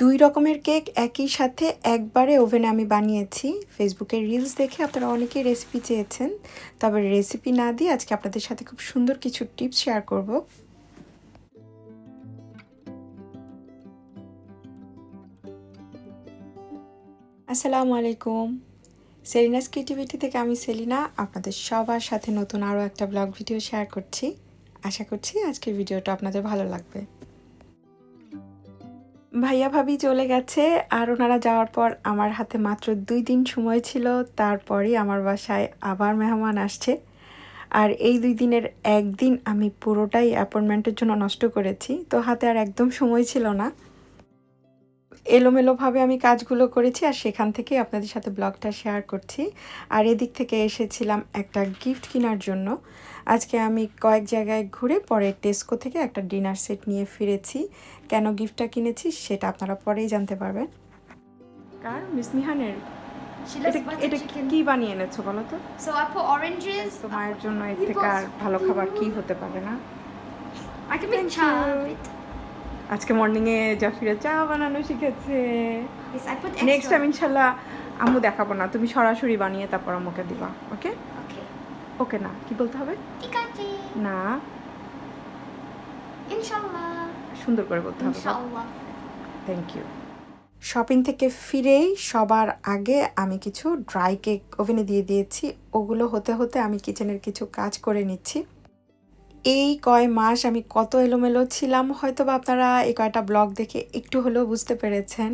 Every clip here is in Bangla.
দুই রকমের কেক একই সাথে একবারে ওভেনে আমি বানিয়েছি। ফেসবুকের রিলস দেখে আপনারা অনেকেই রেসিপি চেয়েছেন। তবে রেসিপি না দিয়ে আজকে আপনাদের সাথে খুব সুন্দর কিছু টিপস শেয়ার করব। আসসালামু আলাইকুম। সেলিনাস ক্রিয়েটিভিটি থেকে আমি সেলিনা, আপনাদের সবার সাথে নতুন আরও একটা ব্লগ ভিডিও শেয়ার করছি। আশা করছি আজকের ভিডিওটা আপনাদের ভালো লাগবে। ভাইয়া ভাবি চলে গেছে আর ওনারা যাওয়ার পর আমার হাতে মাত্র দুই দিন সময় ছিল, তারপরই আমার বাসায় আবার মেহমান আসছে। আর এই দুই দিনের একদিন আমি পুরোটাই অ্যাপয়েন্টমেন্টের জন্য নষ্ট করেছি, তো হাতে আর একদম সময় ছিল না। এলোমেলোভাবে আমি কাজগুলো করেছি আর সেখান থেকে আপনাদের সাথে ব্লগটা শেয়ার করছি। আর এদিক থেকে এসেছিলাম একটা গিফট কেনার জন্য। আজকে আমি কয়েক জায়গায় ঘুরে পরে টেস্কো থেকে একটা ডিনার সেট নিয়ে ফিরেছি। কেন গিফটটা কিনেছি সেটা আপনারা পরেই জানতে পারবেন। কার? মিস She এটা. কি বানিয়ে এনেছো বলো তো? So I put oranges. তো মায়ের জন্য এর থেকে আর ভালো খাবার কি হতে পারে না? I can make আজকে মর্নিং এ জাফিরা চা বানানো শিখেছে। নেক্সট টাইম ইনশাল্লাহ আম্মু দেখাবো না তুমি সরাসরি বানিয়ে তারপর আমাকে দিবা ওকে ওকে না কি বলতে হবে? ঠিক আছে। না। Inshallah. সুন্দর করে বলতে হবে Inshallah. থ্যাংক ইউ শপিং থেকে ফিরেই সবার আগে আমি কিছু ড্রাই কেক ওভেনে দিয়ে দিয়েছি ওগুলো হতে হতে আমি কিচেনের কিছু কাজ করে নিচ্ছি। এই কয় মাস আমি কত এলোমেলো ছিলাম হয়তো বা আপনারা এই কয়টা ব্লগ দেখে একটু হলেও বুঝতে পেরেছেন।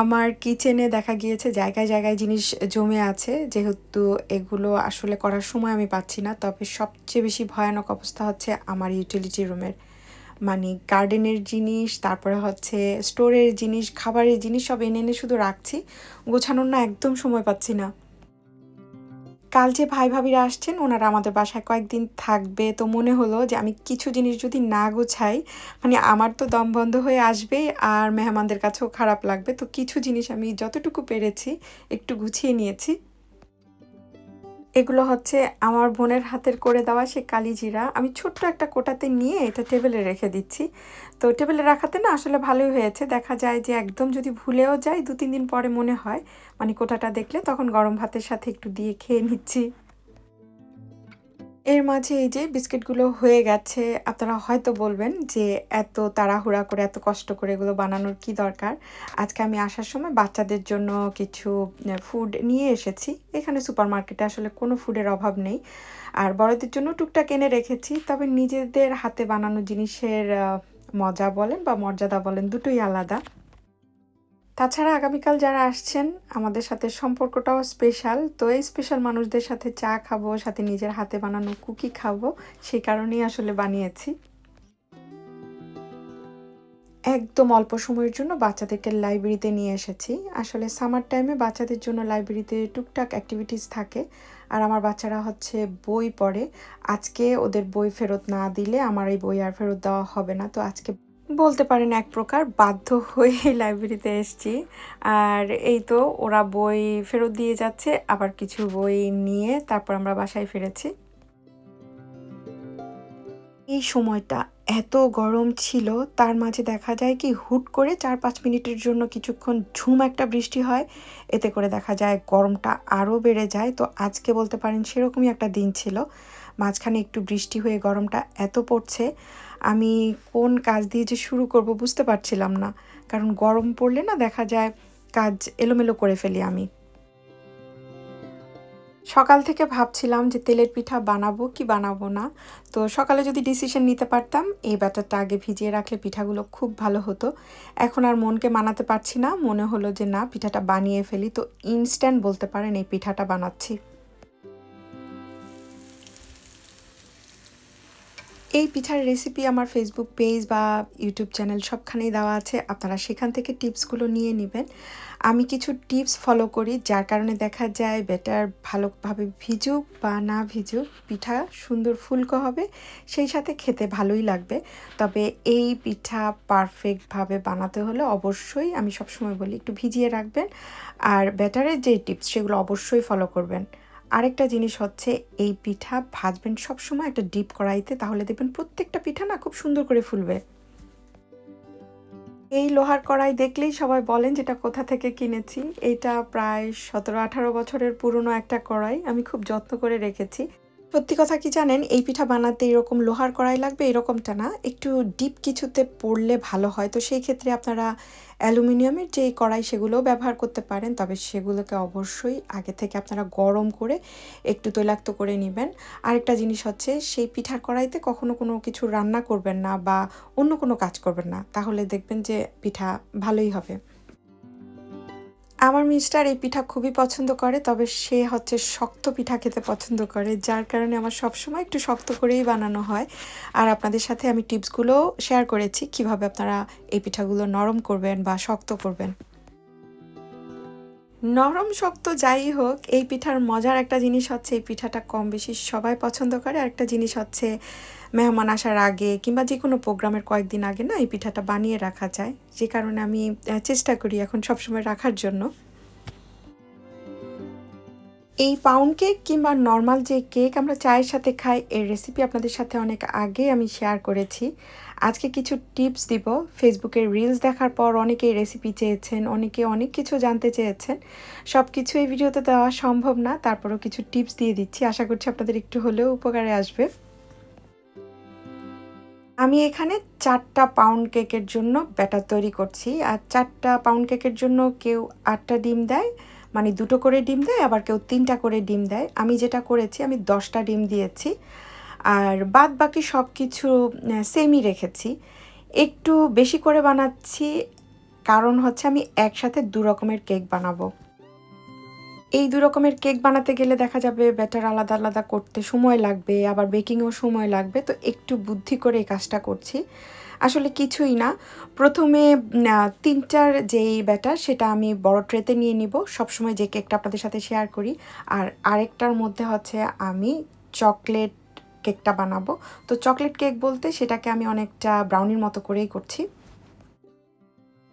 আমার কিচেনে দেখা গিয়েছে জায়গায় জায়গায় জিনিস জমে আছে, যেহেতু এগুলো আসলে করার সময় আমি পাচ্ছি না, তবে সবচেয়ে বেশি ভয়ানক অবস্থা হচ্ছে আমার ইউটিলিটি রুমের মানে গার্ডেনের জিনিস, তারপরে হচ্ছে স্টোরের জিনিস, খাবারের জিনিস সব এনে এনে শুধু রাখছি, গোছানোর না একদম সময় পাচ্ছি না। কাল যে ভাই ভাবিরা আসছেন, ওনারা আমাদের বাসায় কয়েকদিন থাকবে। তো মনে হলো যে আমি কিছু জিনিস যদি না গোছাই মানে আমার তো দম বন্ধ হয়ে আসবে আর মেহমানদের কাছেও খারাপ লাগবে। তো কিছু জিনিস আমি যতটুকু পেরেছি একটু গুছিয়ে নিয়েছি। এগুলো হচ্ছে আমার বোনের হাতের করে দেওয়া সে কালিজিরা আমি ছোট্ট একটা কোটাতে নিয়ে এটা টেবিলে রেখে দিচ্ছি। তো টেবিলে রাখাতে না আসলে ভালোই হয়েছে। দেখা যায় যে একদম যদি ভুলেও যায় দু তিন দিন পরে মনে হয় মানে কোটাটা দেখলে তখন গরম ভাতের সাথে একটু দিয়ে খেয়ে নিচ্ছি। এর মাঝে এই যে বিস্কিটগুলো হয়ে গেছে, আপনারা হয়তো বলবেন যে এত তাড়াহুড়া করে, এত কষ্ট করে এগুলো বানানোর কি দরকার? আজকে আমি আসার সময় বাচ্চাদের জন্য কিছু ফুড নিয়ে এসেছি। এখানে সুপার মার্কেটে আসলে কোনো ফুডের অভাব নেই। আর বড়দের জন্য টুকটাক এনে রেখেছি, তবে নিজেদের হাতে বানানো জিনিসের মজা বলেন বা মর্যাদা বলেন, দুটোই আলাদা। তাছাড়া আগামীকাল যারা আসছেন, আমাদের সাথে সম্পর্কটাও স্পেশাল তো এই স্পেশাল মানুষদের সাথে চা খাব, সাথে নিজের হাতে বানানো কুকি খাব, সেই কারণেই আসলে বানিয়েছি। একদম অল্প সময়ের জন্য বাচ্চাদেরকে লাইব্রেরিতে নিয়ে এসেছি। আসলে সামার টাইমে বাচ্চাদের জন্য লাইব্রেরিতে টুকটাক অ্যাক্টিভিটিস থাকে। আর আমার বাচ্চারা হচ্ছে বই পড়ে। আজকে ওদের বই ফেরত না দিলে আমার এই বই আর ফেরত দেওয়া হবে না। তো আজকে বলতে পারেন এক প্রকার, বাধ্য হয়ে লাইব্রেরিতে এসেছি। আর এই তো ওরা বই ফেরত দিয়ে যাচ্ছে, আবার কিছু বই নিয়ে তারপর আমরা বাসায় ফিরেছি। এই সময়টা এত গরম ছিল, তার মাঝে দেখা যায় কি হুট করে চার পাঁচ মিনিটের জন্য কিছুক্ষণ ঝুম একটা বৃষ্টি হয়, এতে করে দেখা যায় গরমটা আরও বেড়ে যায়। তো আজকে বলতে পারেন সেরকমই একটা দিন ছিল। মাঝখানে একটু বৃষ্টি হয়ে গরমটা এত পড়ছে আমি কোন কাজ দিয়ে যে শুরু করব বুঝতে পারছিলাম না। কারণ গরম পড়লে না দেখা যায় কাজ এলোমেলো করে ফেলি আমি। সকাল থেকে ভাবছিলাম যে তেলের পিঠা বানাবো কি বানাবো না। তো সকালে যদি ডিসিশন নিতে পারতাম, এই ব্যাটারটা আগে ভিজিয়ে রাখলে পিঠাগুলো খুব ভালো হতো। এখন আর মনকে মানাতে পারছি না, মনে হলো যে না, পিঠাটা বানিয়ে ফেলি। তো ইনস্ট্যান্ট বলতে পারেন এই পিঠাটা বানাচ্ছি। এই পিঠার রেসিপি আমার ফেসবুক পেজ বা ইউটিউব চ্যানেল সবখানেই দেওয়া আছে। আপনারা সেখান থেকে টিপসগুলো নিয়ে নেবেন। আমি কিছু টিপস ফলো করি, যার কারণে দেখা যায় বেটার ভালোভাবে ভিজুক বা না ভিজুক পিঠা সুন্দর ফুলকো হবে, সেই সাথে খেতে ভালোই লাগবে। তবে এই পিঠা পারফেক্টভাবে বানাতে হলে অবশ্যই আমি সবসময় বলি একটু ভিজিয়ে রাখবেন। আর ব্যাটারের যে টিপস সেগুলো অবশ্যই ফলো করবেন। আরেকটা জিনিস হচ্ছে, এই পিঠা ভাজবেন সবসময় একটা ডিপ কড়াইতে, তাহলে দেখবেন প্রত্যেকটা পিঠা না খুব সুন্দর করে ফুলবে। এই লোহার কড়াই দেখলেই সবাই বলেন যেটা কোথা থেকে কিনেছি। এটা প্রায় সতেরো আঠারো বছরের পুরনো একটা কড়াই, আমি খুব যত্ন করে রেখেছি। সত্যি কথা কি জানেন? এই পিঠা বানাতে এরকম লোহার কড়াই লাগবে এরকমটা না। একটু ডিপ কিছুতে পড়লে ভালো হয়। তো সেই ক্ষেত্রে আপনারা অ্যালুমিনিয়ামের যে কড়াই সেগুলোও ব্যবহার করতে পারেন। তবে সেগুলোকে অবশ্যই আগে থেকে আপনারা গরম করে একটু তৈলাক্ত করে নেবেন। আরেকটা জিনিস হচ্ছে, সেই পিঠার কড়াইতে কখনো কোনো কিছু রান্না করবেন না বা অন্য কোনো কাজ করবেন না। তাহলে দেখবেন যে পিঠা ভালোই হবে। আমার মিস্টার এই পিঠা খুবই পছন্দ করে, তবে সে হচ্ছে শক্ত পিঠা খেতে পছন্দ করে, যার কারণে আমার সবসময় একটু শক্ত করেই বানানো হয়। আর আপনাদের সাথে আমি টিপসগুলো শেয়ার করেছি, কীভাবে আপনারা এই পিঠাগুলো নরম করবেন বা শক্ত করবেন। নরম, শক্ত যাই হোক, এই পিঠার মজার একটা জিনিস হচ্ছে এই পিঠাটা কম বেশি সবাই পছন্দ করে। আর একটা জিনিস হচ্ছে মেহমান আসার আগে কিংবা যে কোনো প্রোগ্রামের কয়েকদিন আগে না এই পিঠাটা বানিয়ে রাখা যায়। যে কারণে আমি চেষ্টা করি এখন সবসময় রাখার জন্য। এই পাউন্ড কেক কিংবা নর্মাল যে কেক আমরা চায়ের সাথে খাই, এর রেসিপি আপনাদের সাথে অনেক আগে আমি শেয়ার করেছি। আজকে কিছু টিপস দিব। ফেসবুকের রিলস দেখার পর অনেকে রেসিপি চেয়েছেন, অনেকে অনেক কিছু জানতে চেয়েছেন। সব কিছু এই ভিডিওতে দেওয়া সম্ভব না, তারপরেও কিছু টিপস দিয়ে দিচ্ছি। আশা করছি আপনাদের একটু হলেও উপকারে আসবে। আমি এখানে চারটা পাউন্ড কেকের জন্য ব্যাটার তৈরি করছি। আর চারটা পাউন্ড কেকের জন্য কেউ আটটা ডিম দেয়। মানে দুটো করে ডিম দেয়, আবার কেউ তিনটা করে ডিম দেয়। আমি যেটা করেছি, আমি দশটা ডিম দিয়েছি। আর বাদ বাকি সব কিছু সেমই রেখেছি। একটু বেশি করে বানাচ্ছি, কারণ হচ্ছে আমি একসাথে দু রকমের কেক বানাবো। এই দু রকমের কেক বানাতে গেলে দেখা যাবে ব্যাটার আলাদা আলাদা করতে সময় লাগবে, আবার বেকিংও সময় লাগবে। তো একটু বুদ্ধি করে এই কাজটা করছি। আসলে কিছুই না। প্রথমে তিনটার যেই ব্যাটার সেটা আমি বড় ট্রেতে নিয়ে নিব। সবসময় যে কেকটা আপনাদের সাথে শেয়ার করি। আর আরেকটার মধ্যে হচ্ছে আমি চকলেট কেকটা বানাবো। তো চকলেট কেক বলতে সেটাকে আমি অনেকটা ব্রাউনির মতো করেই করছি।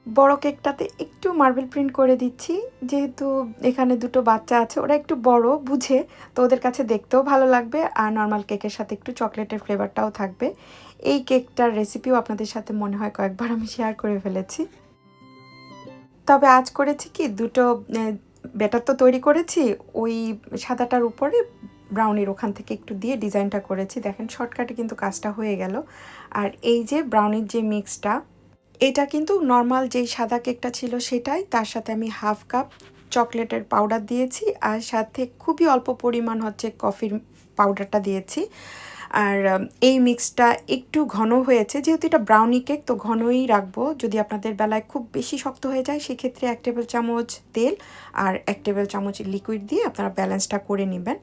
বড় কেকটাতে একটু মার্বেল প্রিন্ট করে দিচ্ছি। যেহেতু এখানে দুটো বাচ্চা আছে, ওরা একটু বড়, বুঝে। তো ওদের কাছে দেখতেও ভালো লাগবে। আর নর্মাল কেকের সাথে একটু চকলেটের ফ্লেভারটাও থাকবে। এই কেকটার রেসিপিও আপনাদের সাথে মনে হয় কয়েকবার আমি শেয়ার করে ফেলেছি। তবে আজ করেছি কি, দুটো ব্যাটার তো তৈরি করেছি, ওই সাদাটার উপরে ব্রাউনির ওখান থেকে একটু দিয়ে ডিজাইনটা করেছি। দেখেন শর্টকাটে কিন্তু কাজটা হয়ে গেল। আর এই যে ব্রাউনির যে মিক্সটা এটা কিন্তু নর্মাল যেই সাদা কেকটা ছিল সেটাই, তার সাথে আমি হাফ কাপ চকলেটের পাউডার দিয়েছি, আর সাথে খুবই অল্প পরিমাণ হচ্ছে কফির পাউডারটা দিয়েছি। আর এই মিক্সটা একটু ঘন হয়েছে, যেহেতু এটা ব্রাউনি কেক তো ঘনই রাখব। যদি আপনাদের বেলায় খুব বেশি শক্ত হয়ে যায়, সেক্ষেত্রে এক টেবিল চামচ তেল আর এক টেবিল চামচ লিকুইড দিয়ে আপনারা ব্যালেন্সটা করে নেবেন।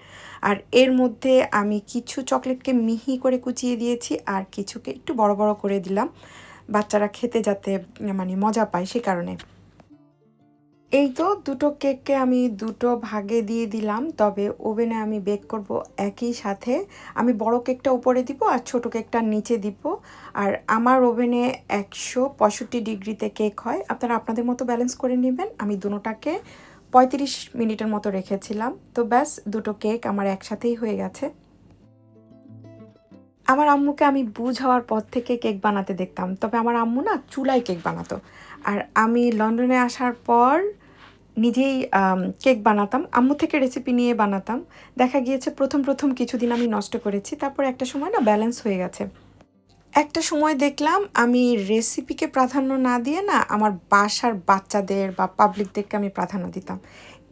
আর এর মধ্যে আমি কিছু চকলেটকে মিহি করে কুচিয়ে দিয়েছি আর কিছুকে একটু বড় বড় করে দিলাম। বাচ্চারা খেতে যাতে মানে মজা পায় সে কারণে। এই তো দুটো কেককে আমি দুটো ভাগে দিয়ে দিলাম, তবে ওভেনে আমি বেক করব একই সাথে। আমি বড় কেকটা উপরে দিব আর ছোট কেকটা নিচে দিব। আর আমার ওভেনে একশো পঁয়ষট্টি ডিগ্রিতে কেক হয়। আপনারা আপনাদের মতো ব্যালেন্স করে নেবেন। আমি দুটোটাকে পঁয়ত্রিশ মিনিটের মতো রেখেছিলাম। তো ব্যাস, দুটো কেক আমার একসাথেই হয়ে গেছে। আমার আম্মুকে আমি বুঝ হওয়ার পর থেকে কেক বানাতে দেখতাম। তবে আমার আম্মু না চুলায় কেক বানাতো। আর আমি লন্ডনে আসার পর নিজেই কেক বানাতাম। আম্মু থেকে রেসিপি নিয়ে বানাতাম। দেখা গিয়েছে প্রথম প্রথম কিছুদিন আমি নষ্ট করেছি। তারপর একটা সময় না ব্যালেন্স হয়ে গেছে। একটা সময় দেখলাম আমি রেসিপিকে প্রাধান্য না দিয়ে না আমার বাসার বাচ্চাদের বা পাবলিকদেরকে আমি প্রাধান্য দিতাম।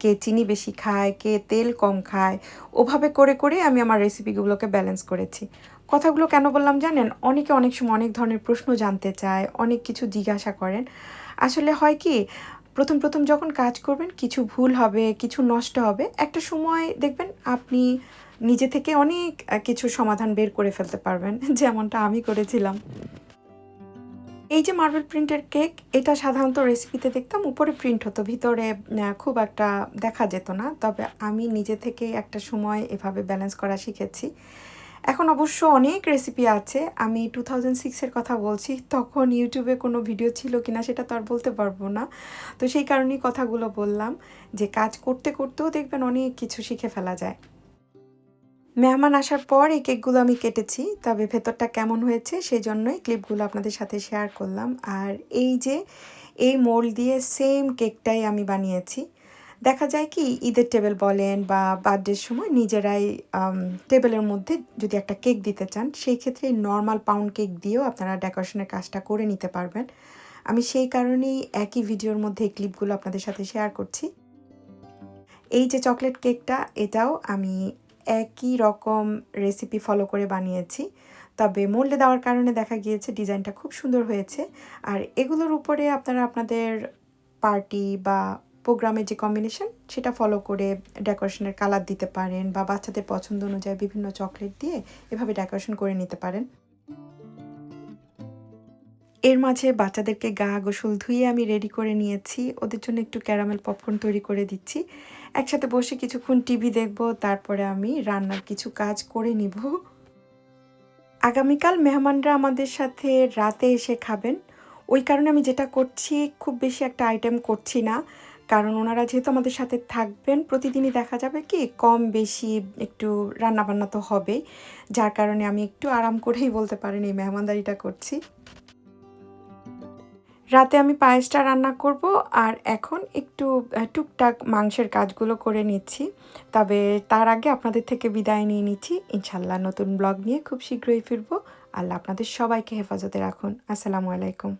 কে চিনি বেশি খায়, কে তেল কম খায়। ওভাবে করে করে আমি আমার রেসিপিগুলোকে ব্যালেন্স করেছি। কথাগুলো কেন বললাম জানেন? অনেকে অনেক সময় অনেক ধরনের প্রশ্ন জানতে চায়, অনেক কিছু জিজ্ঞাসা করেন। আসলে হয় কি, প্রথম প্রথম যখন কাজ করবেন, কিছু ভুল হবে, কিছু নষ্ট হবে, একটা সময় দেখবেন আপনি নিজে থেকে অনেক কিছু সমাধান বের করে ফেলতে পারবেন, যেমনটা আমি করেছিলাম। এই যে মার্বেল প্রিন্টের কেক এটা সাধারণত রেসিপিতে দেখতাম, উপরে প্রিন্ট হতো, ভিতরে খুব একটা দেখা যেত না। তবে আমি নিজে থেকে একটা সময় এভাবে ব্যালেন্স করা শিখেছি। এখন অবশ্য অনেক রেসিপি আছে। আমি টু থাউজেন্ড সিক্সের কথা বলছি। তখন ইউটিউবে কোনো ভিডিও ছিল কি না সেটা তো আর বলতে পারব না। তো সেই কারণেই কথাগুলো বললাম যে কাজ করতে করতেও দেখবেন অনেক কিছু শিখে ফেলা যায়। মেহমান আসার পর এই কেকগুলো আমি কেটেছি, তবে ভেতরটা কেমন হয়েছে সেই জন্যই ক্লিপগুলো আপনাদের সাথে শেয়ার করলাম। আর এই যে, এই মোল্ড দিয়ে সেম কেকটাই আমি বানিয়েছি। দেখা যায় কি, ঈদের টেবিল বলেন বা বার্থডের সময় নিজেরাই টেবিলের মধ্যে যদি একটা কেক দিতে চান, সেই ক্ষেত্রে নর্মাল পাউন্ড কেক দিয়েও আপনারা ডেকোরেশনের কাজটা করে নিতে পারবেন। আমি সেই কারণেই একই ভিডিওর মধ্যে ক্লিপগুলো আপনাদের সাথে শেয়ার করছি। এই যে চকলেট কেকটা এটাও আমি একই রকম রেসিপি ফলো করে বানিয়েছি। তবে মোল্ডে দেওয়ার কারণে দেখা গিয়েছে ডিজাইনটা খুব সুন্দর হয়েছে। আর এগুলোর উপরে আপনারা আপনাদের পার্টি বা প্রোগ্রামের যে কম্বিনেশন সেটা ফলো করে ডেকোরেশনের কালার দিতে পারেন বা বাচ্চাদের পছন্দ অনুযায়ী বিভিন্ন চকলেট দিয়ে এভাবে ডেকোরেশন করে নিতে পারেন। এর মাঝে বাচ্চাদেরকে গা গোসল ধুয়ে আমি রেডি করে নিয়েছি। ওদের জন্য একটু ক্যারামেল পপকর্ন তৈরি করে দিচ্ছি। একসাথে বসে কিছুক্ষণ টিভি দেখব, তারপরে আমি রান্নার কিছু কাজ করে নিব। আগামীকাল মেহমানরা আমাদের সাথে রাতে এসে খাবেন। ওই কারণে আমি যেটা করছি, খুব বেশি একটা আইটেম করছি না। কারণ ওনারা যেহেতু আমাদের সাথে থাকবেন, প্রতিদিনই দেখা যাবে কি কম বেশি একটু রান্নাবান্না তো হবেই। যার কারণে আমি একটু আরাম করেই বলতে পারেন এই মেহমানদারিটা করছি। রাতে আমি পায়েসটা রান্না করব আর এখন একটু টুকটাক মাংসের কাজগুলো করে নিচ্ছি। তবে তার আগে আপনাদের থেকে বিদায় নিয়ে নিচ্ছি। ইনশাল্লাহ নতুন ব্লগ নিয়ে খুব শীঘ্রই ফিরবো। আল্লাহ আপনাদের সবাইকে হেফাজতে রাখুন। আসসালামু আলাইকুম।